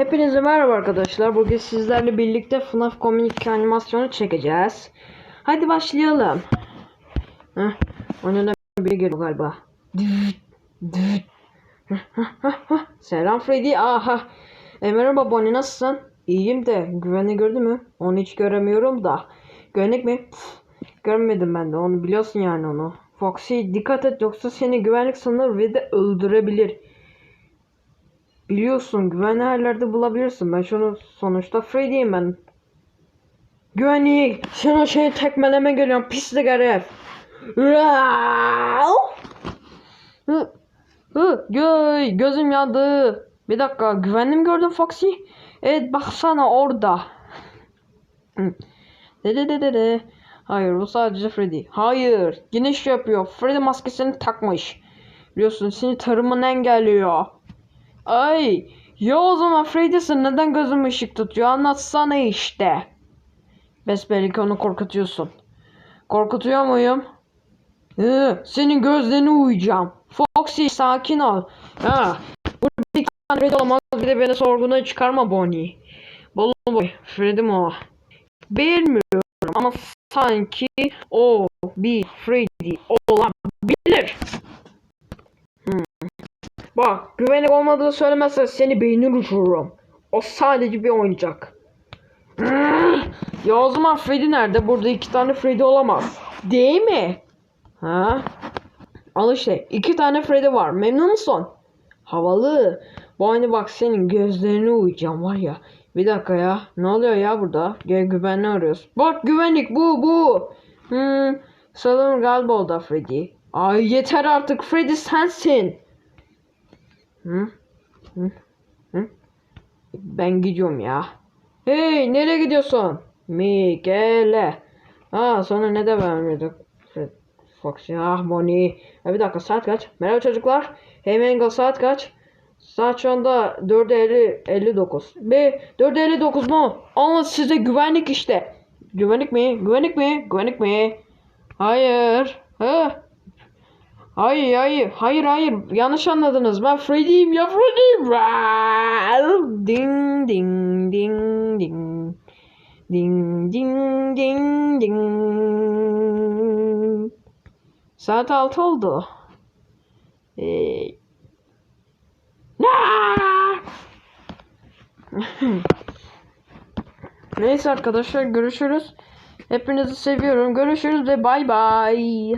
Hepinize merhaba arkadaşlar. Bugün sizlerle birlikte FNAF komik animasyonu çekeceğiz. Hadi başlayalım. Heh, önüne biri geliyor galiba. Selam Freddy. Aha. E, merhaba Bonnie nasılsın? İyiyim de güvenli gördün mü? Onu hiç göremiyorum da. Güvenlik mi? Pf, görmedim ben de onu biliyorsun yani onu. Foxy dikkat et yoksa seni güvenlik sanır ve de öldürebilir. Biliyorsun güvenli yerlerde bulabilirsin. Ben şunu sonuçta Freddy'yim ben. Güvenlik. Sen o şeyi tekmeleme geliyorsun. Pislik herif. Hı, göy, gözüm yandı. Bir dakika güvenli mi gördün Foxy? Evet baksana orada. Hı. De de. Hayır bu sadece Freddy. Hayır. Geniş yapıyor. Freddy maskesini takmış. Biliyorsun seni tarımını engelliyor. Ay ya o zaman Freddy'sin neden gözüm ışık tutuyor anlatsana işte. Besbelli onu korkutuyorsun. Korkutuyor muyum? Hı, senin gözlerine uyuyacağım. Foxy sakin ol. Ha, burada bir tane bir de beni sorguna çıkarma Bonnie. Bolun boy Freddy mi o? Bilmiyorum ama sanki o bir Freddy olabilir. Bak güvenlik olmadığını söylemezsen seni beynini uçururum. O sadece bir oyuncak. ya o zaman Freddy nerede? Burada iki tane Freddy olamaz. Değil mi? Ha? Al işte iki tane Freddy var. Memnun musun? Havalı. Bu aynı bak senin gözlerine uyuyacağım var ya. Bir dakika ya. Ne oluyor ya burada? Gel güvenli arıyoruz. Bak güvenlik bu bu. Hmm, sanırım galiba o da Freddy. Ay yeter artık Freddy sensin. Hı? Hı? Hı? Ben gidiyorum ya. Hey nereye gidiyorsun? Miguel'e. Aa sonra ne de vermedik. Fred, Fox ya Bonnie. Ya bir dakika saat kaç? Merhaba çocuklar. Hey Mango saat kaç? Saat şu anda 4.50 59. Be 4.59 mu? Ama size güvenlik işte. Güvenlik mi? Güvenlik mi? Güvenlik mi? Hayır. Ha? Hayır hayır hayır hayır yanlış anladınız ben Freddy'yim ya Freddy'yim. Ding ding ding ding. Ding ding ding ding. Saat 6 oldu. Ee... Neyse arkadaşlar görüşürüz. Hepinizi seviyorum. Görüşürüz ve bay bay.